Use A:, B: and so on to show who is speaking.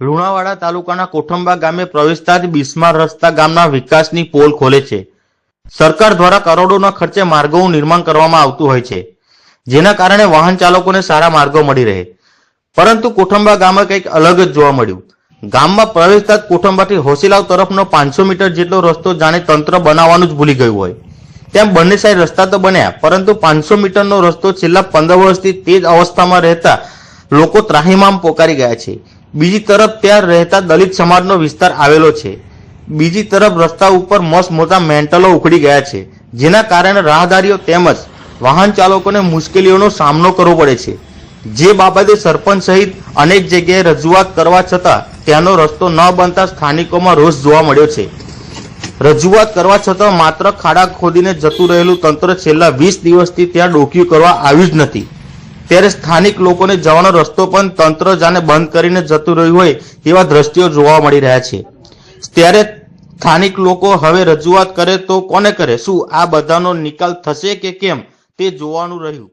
A: લુણાવાડા તાલુકાના કોઠંબા ગામે પ્રવેશતા જ બિસ્માર રસ્તા ગામના વિકાસની પોલ ખોલે છે. સરકાર દ્વારા કરોડોના ખર્ચે માર્ગોનું નિર્માણ કરવામાં આવતું હોય છે. જેના કારણે વાહન ચાલકોને સારા માર્ગો મળી રહે. પરંતુ કોઠંબા ગામે કંઈક અલગ જ જોવા મળ્યું. ગામમાં પ્રવેશતા જ કોઠંબાથી હોસીલાવ તરફનો પાંચસો મીટર જેટલો રસ્તો જાણે તંત્ર બનાવવાનું જ ભૂલી ગયું હોય. તેમ બંને સાઈડ રસ્તા તો બન્યા, પરંતુ પાંચસો મીટરનો રસ્તો છેલ્લા પંદર વર્ષથી તે જ અવસ્થામાં રહેતા લોકો ત્રાહીમામ પોકારી ગયા છે. બીજી તરફ ત્યાં રહેતા દલિત સમાજનો વિસ્તાર આવેલો છે. બીજી તરફ રસ્તા ઉપર મસ્ત મોટા મેન્ટલો ઉખડી ગયા છે. જેના કારણે રાહદારીઓ તેમજ વાહન ચાલકોને મુશ્કેલીઓનો સામનો કરવો પડે છે. જે બાબતે સરપંચ સહિત અનેક જગ્યાએ રજૂઆત કરવા છતાં ત્યાંનો રસ્તો ન બનતા સ્થાનિકોમાં રોષ જોવા મળ્યો છે. રજૂઆત કરવા છતાં માત્ર ખાડા ખોદીને જતું રહેલું તંત્ર છેલ્લા વીસ દિવસથી ત્યાં ડોક્યું કરવા આવ્યું જ નથી. ત્યારે સ્થાનિક લોકોને જવાનો રસ્તો પણ તંત્ર જાને બંધ કરીને જતું રહ્યું હોય તેવા દ્રશ્યો જોવા મળી રહ્યા છે. ત્યારે સ્થાનિક લોકો હવે રજૂઆત કરે તો કોને કરે? શું આ બધાનો નિકાલ થશે કે કેમ? તે જોવાનું રહ્યું.